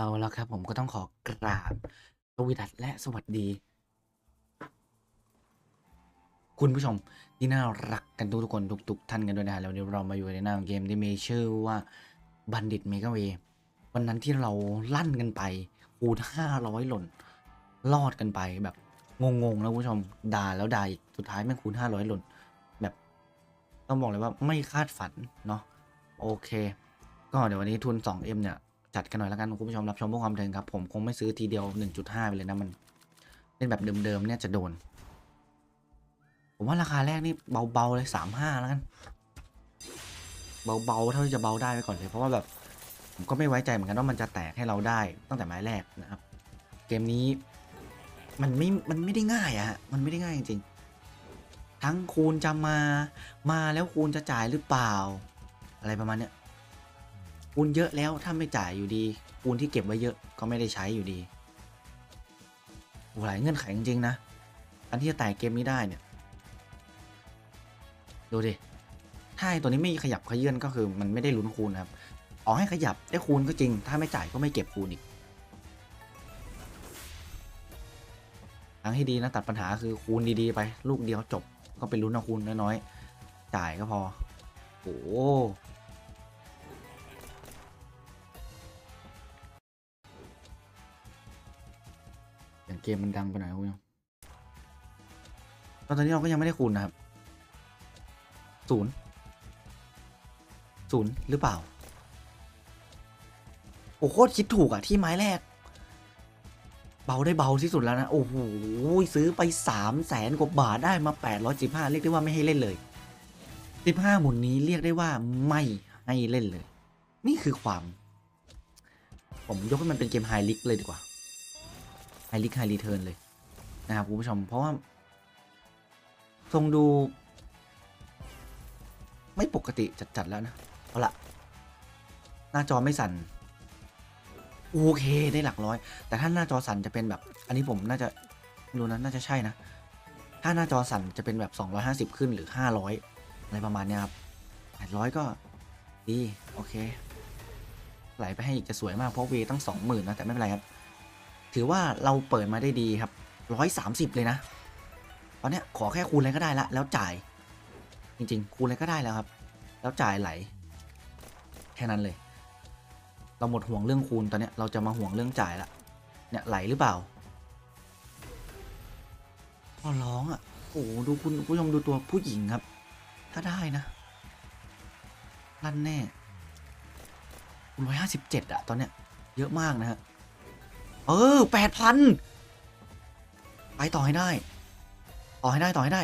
เอาละครับ ผมก็ต้องขอกราบสวสดัสและสวัสดี คุณผู้ชมที่น่ารักกันทุกทุกคนทุกๆท่านกันด้วยนะฮะแล้ววันนี้เรามาอยู่ในหน้าของเกมที่มีชื่อว่าบัณฑิตเมกาเววันนั้นที่เราลั่นกันไปคูณห้าร้อยหล่น รอดกันไปแบบงงๆนะคุณผู้ชมด่าแล้วด่าอีกสุดท้ายแม่งคูณห้าร้อยหล่น แบบต้องบอกเลยว่าไม่คาดฝันเนาะโอเค ก็เดี๋ยววันนี้ทุน 2M เนี่ย จัดกันหน่อยแล้วกันคุณผู้ชมรับชมเพื่อความเทิงครับ ผมคงไม่ซื้อทีเดียว 1.5 ไปเลยนะมันเล่นแบบเดิมๆเนี่ยจะโดน ผมว่าราคาแรกนี่เบาๆเลย 35 แล้วกัน เบาๆเท่าที่จะเบาได้ไปก่อนเลย เพราะว่าแบบผมก็ไม่ไว้ใจเหมือนกันว่ามันจะแตกให้เราได้ตั้งแต่ไม้แรกนะครับ เกมนี้มันไม่ มันไม่ได้ง่ายอะฮะ มันไม่ได้ง่ายจริงๆ ทั้งคูณจะมา มาแล้วคูณจะจ่ายหรือเปล่า อะไรประมาณเนี้ย คูณเยอะแล้วถ้าไม่จ่ายอยู่ดีคูณที่เก็บไว้เยอะก็ไม่ได้ใช้อยู่ดีหลายเงื่อนไขจริงๆนะ อันที่จะแตกเกมนี้ได้เนี่ย ดูดิ ถ้าตัวนี้ไม่ขยับขยื่นก็คือมันไม่ได้ลุ้นคูณครับ ออกให้ขยับได้คูณก็จริง ถ้าไม่จ่ายก็ไม่เก็บคูณอีกทางให้ดีนะตัดปัญหาคือคูณดีๆ ไป ลูกเดียวจบ ก็เป็นลุ้นเอาคูณน้อยๆ จ่ายก็พอ โอ้ เกมมันดังไปหน่อยคุณผู้ชมตอนนี้เราก็ยังไม่ได้คูณนะครับศูนย์ศูนย์หรือเปล่า โอ้โคตรคิดถูกอะที่ไม้แรก เบาได้เบาที่สุดแล้วนะ โอ้โห ซื้อไปสามแสนกว่าบาทได้มาแปดร้อยสิบห้าเรียกได้ว่าไม่ให้เล่นเลยสิบห้าหมุนนี้เรียกได้ว่าไม่ให้เล่นเลย นี่คือความ ผมยกให้มันเป็นเกมไฮลิกเลยดีกว่า ไฮลิกไฮรีเทิร์นเลยนะครับคุณผู้ชม เพราะว่าทรงดู ไม่ปกติจัด ๆ แล้วนะ เอาละหน้าจอไม่สั่น โอเคได้หลักร้อย แต่ถ้าหน้าจอสั่นจะเป็นแบบ อันนี้ผมน่าจะไม่รู้นะ น่าจะใช่นะ ถ้าหน้าจอสั่นจะเป็นแบบ 250 ขึ้นหรือ 500 อะไรประมาณนี้ครับ800 ก็ดี โอเค ไหลไปให้อีกจะสวยมากเพราะเวตั้ง 20,000นะแต่ไม่เป็นไรครับ ถือว่าเราเปิดมาได้ดีครับ 130 เลยนะ ตอนนี้ขอแค่คูณอะไรก็ได้ละ แล้วจ่าย จริง ๆ คูณอะไรก็ได้แล้วครับ แล้วจ่ายไหล แค่นั้นเลย เราหมดห่วงเรื่องคูณตอนนี้เราจะมาห่วงเรื่องจ่ายละ เนี่ยไหลหรือเปล่าพอร้องอะ โอ้โหดูคุณผู้ชมดูตัวผู้หญิงครับ ถ้าได้นะลั่นแน่คุณร้อยห้าสิบเจ็ดอะตอนเนี้ย เยอะมากนะฮะ เออแปดพันไปต่อให้ได้ ต่อให้ได้ต่อให้ได้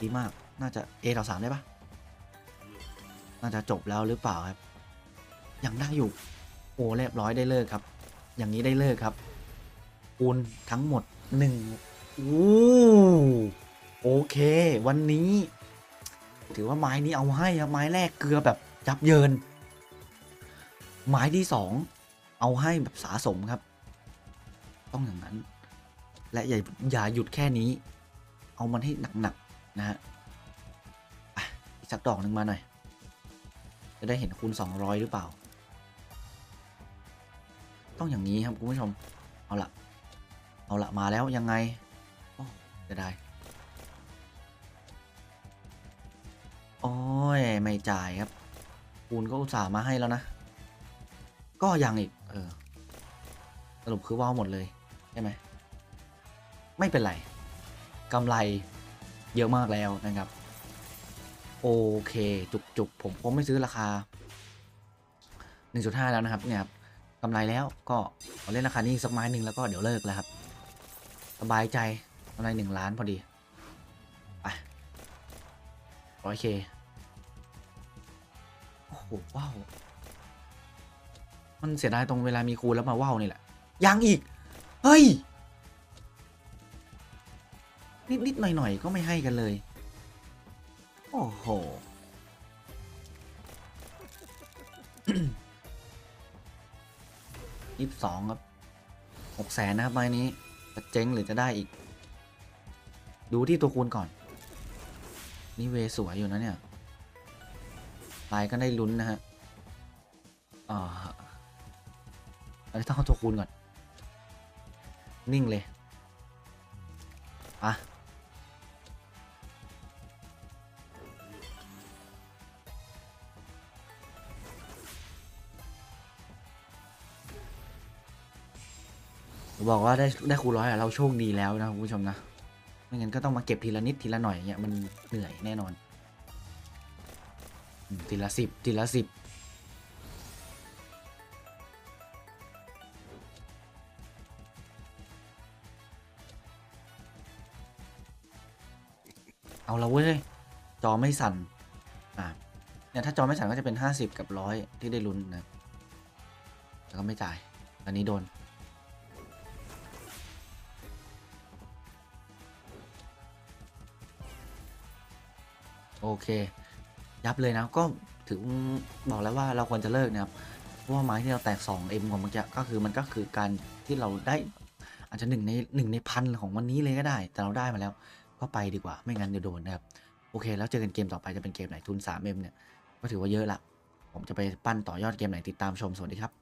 ดีมาก น่าจะ A ต่อสามได้ปะน่าจะจบแล้วหรือเปล่าครับ ยังได้อยู่ โอ้เรียบร้อยได้เลิกครับ อย่างนี้ได้เลิกครับคูณทั้งหมดหนึ่งโอ้โอเค วันนี้ ถือว่าไม้นี้เอาให้ครับ ไม้แรกเกลือแบบยับเยิน ไม้ที่สองเอาให้แบบสะสมครับ ต้องอย่างนั้น และอย่าอย่าหยุดแค่นี้ เอามันให้หนักๆนะฮะอีกสักดอกหนึ่งมาหน่อย จะได้เห็นคูณ 200 หรือเปล่า ต้องอย่างนี้ครับคุณผู้ชม เอาละเอาละมาแล้วยังไงโอ้จะได้โอ้ยไม่จ่ายครับคูณก็อุตส่าห์มาให้แล้วนะ ก็ยังอีก เออ สรุปคือว่าวหมดเลย ใช่ไหมไม่เป็นไรกำไรเยอะมากแล้วนะครับ โอเค จุกจุกผมผมไม่ซื้อราคา 1.5 แล้วนะครับเนี่ยครับกำไรแล้วก็ขอเล่นราคานี้สักไม้หนึ่งแล้วก็เดี๋ยวเลิกแล้วครับ สบายใจกำไรหนึ่งล้านพอดีไปร้อยเคโอ้โหว้าว มันเสียดายตรงเวลามีคูแล้วมาว้าวนี่แหละยังอีก เฮ้ย นิดนิดหน่อยหน่อยๆก็ไม่ให้กันเลย โอ้โหยี่สิบสองครับหกแสนนะครับใบนี้จะเจ๊งหรือจะได้อีก ดูที่ตัวคูณก่อน นี่เวสวยอยู่นะเนี่ยลายก็ได้ลุ้นนะฮะอ่าอันนี้ต้องเอาตัวคูณก่อน นิ่งเลยอะบอกว่าได้ได้ครูร้อยอะเราโชคดีแล้วนะคุณผู้ชมนะ ไม่งั้นก็ต้องมาเก็บทีละนิดทีละหน่อยเงี้ยมันเหนื่อยแน่นอน ทีละสิบทีละสิบ เอาละเว้ย จอไม่สั่น อะเนี่ยถ้าจอไม่สั่นก็จะเป็น 50 กับร้อยที่ได้ลุ้นนะ แล้วก็ไม่จ่าย อันนี้โดน โอเค ยับเลยนะ ก็ถึงบอกแล้วว่าเราควรจะเลิกนะครับ เพราะว่าไม้ที่เราแตก 2M ของเมื่อกี้ก็คือมันก็คือการที่เราได้อาจจะหนึ่งในหนึ่งในพันของวันนี้เลยก็ได้ แต่เราได้มาแล้ว ก็ไปดีกว่าไม่งั้นเดี๋ยวโดนนะครับ โอเค แล้วเจอกันเกมต่อไปจะเป็นเกมไหนทุน 3M เนี่ย ก็ถือว่าเยอะละ ผมจะไปปั้นต่อยอดเกมไหนติดตามชม สวัสดีครับ